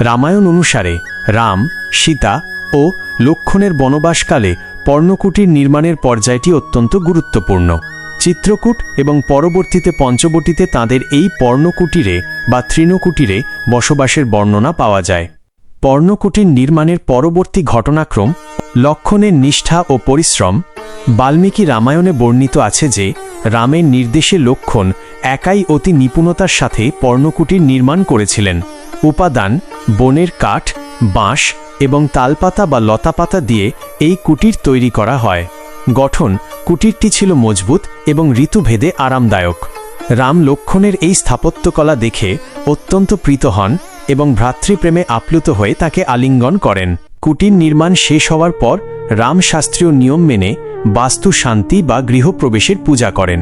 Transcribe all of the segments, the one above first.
রামায়ণ অনুসারে রাম, সীতা ও লক্ষণের বনবাসকালে পর্ণকুটির নির্মাণের পর্যায়টি অত্যন্ত গুরুত্বপূর্ণ। চিত্রকূট এবং পরবর্তীতে পঞ্চবটিতে তাদের এই পর্ণকুটিরে বা তৃণকুটিরে বসবাসের বর্ণনা পাওয়া যায়। পর্ণকুটির নির্মাণের পরবর্তী ঘটনাক্রম, লক্ষণের নিষ্ঠা ও পরিশ্রম, বাল্মীকি রামায়ণে বর্ণিত আছে যে, রামের নির্দেশে লক্ষণ একাই অতি নিপুণতার সাথে পর্ণকুটির নির্মাণ করেছিলেন। উপাদান, বনের কাঠ, বাঁশ এবং তালপাতা বা লতাপাতা দিয়ে এই কুটির তৈরি করা হয়। গঠন, কুটিরটি ছিল মজবুত এবং ঋতুভেদে আরামদায়ক। রাম লক্ষণের এই স্থাপত্যকলা দেখে অত্যন্ত প্রীত হন এবং ভ্রাতৃপ্রেমে আপ্লুত হয়ে তাকে আলিঙ্গন করেন। কুটির নির্মাণ শেষ হওয়ার পর রাম শাস্ত্রীয় নিয়ম মেনে বাস্তু শান্তি বা গৃহপ্রবেশের পূজা করেন।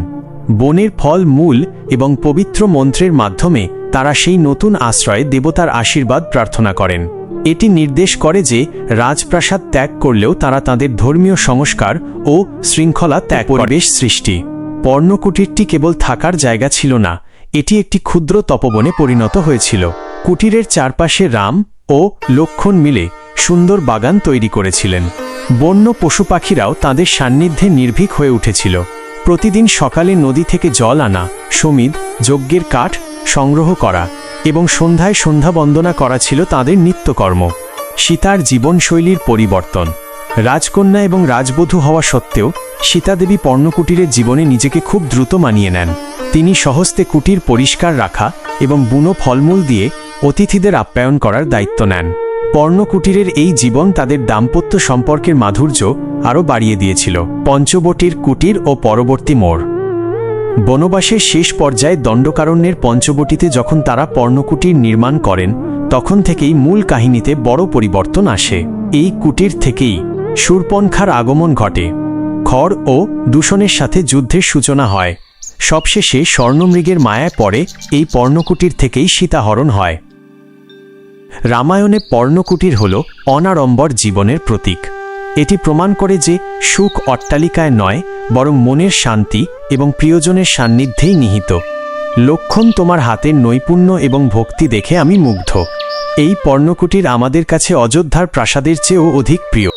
বনের ফল, মূল এবং পবিত্র মন্ত্রের মাধ্যমে তারা সেই নতুন আশ্রয়ে দেবতার আশীর্বাদ প্রার্থনা করেন। এটি নির্দেশ করে যে রাজপ্রাসাদ ত্যাগ করলেও তারা তাদের ধর্মীয় সংস্কার ও শৃঙ্খলা ত্যাগ পরিবেশ সৃষ্টি। পর্ণকুটিরটি কেবল থাকার জায়গা ছিল না, এটি একটি ক্ষুদ্র তপবনে পরিণত হয়েছিল। কুটিরের চারপাশে রাম ও লক্ষণ মিলে সুন্দর বাগান তৈরি করেছিলেন। বন্য পশু পাখিরাও তাদের সান্নিধ্যে নির্ভীক হয়ে উঠেছিল। প্রতিদিন সকালে নদী থেকে জল আনা, সমিদ, যজ্ঞের কাঠ সংগ্রহ করা এবং সন্ধ্যায় সন্ধ্যা বন্দনা করা ছিল তাদের নিত্যকর্ম। সীতার জীবনশৈলীর পরিবর্তন। রাজকন্যা এবং রাজবধূ হওয়া সত্ত্বেও সীতাদেবী পর্ণকুটিরের জীবনে নিজেকে খুব দ্রুত মানিয়ে নেন। তিনি সহস্তে কুটির পরিষ্কার রাখা এবং বুনো ফলমূল দিয়ে অতিথিদের আপ্যায়ন করার দায়িত্ব নেন। পর্ণকুটিরের এই জীবন তাদের দাম্পত্য সম্পর্কের মাধুর্য আরও বাড়িয়ে দিয়েছিল। পঞ্চবটির কুটির ও পরবর্তী মোড়। বনবাসের শেষ পর্যায়ে দণ্ডকারণ্যের পঞ্চবটিতে যখন তারা পর্ণকুটির নির্মাণ করেন, তখন থেকেই মূল কাহিনীতে বড় পরিবর্তন আসে। এই কুটির থেকেই সুরপনখার আগমন ঘটে। খড় ও দূষণের সাথে যুদ্ধের সূচনা হয়। সবশেষে স্বর্ণমৃগের মায়ায় পড়ে এই পর্ণকুটির থেকেই সীতাহরণ হয়। রামায়ণে পর্ণকুটির হল অনাড়ম্বর জীবনের প্রতীক। এটি প্রমাণ করে যে সুখ অট্টালিকায় নয়, বরং মনের শান্তি এবং প্রিয়জনের সান্নিধ্যেই নিহিত। লক্ষণ তোমার হাতের নৈপুণ্য এবং ভক্তি দেখে আমি মুগ্ধ। এই পর্ণকুটির আমাদের কাছে অযোধ্যার প্রাসাদের চেয়েও অধিক প্রিয়।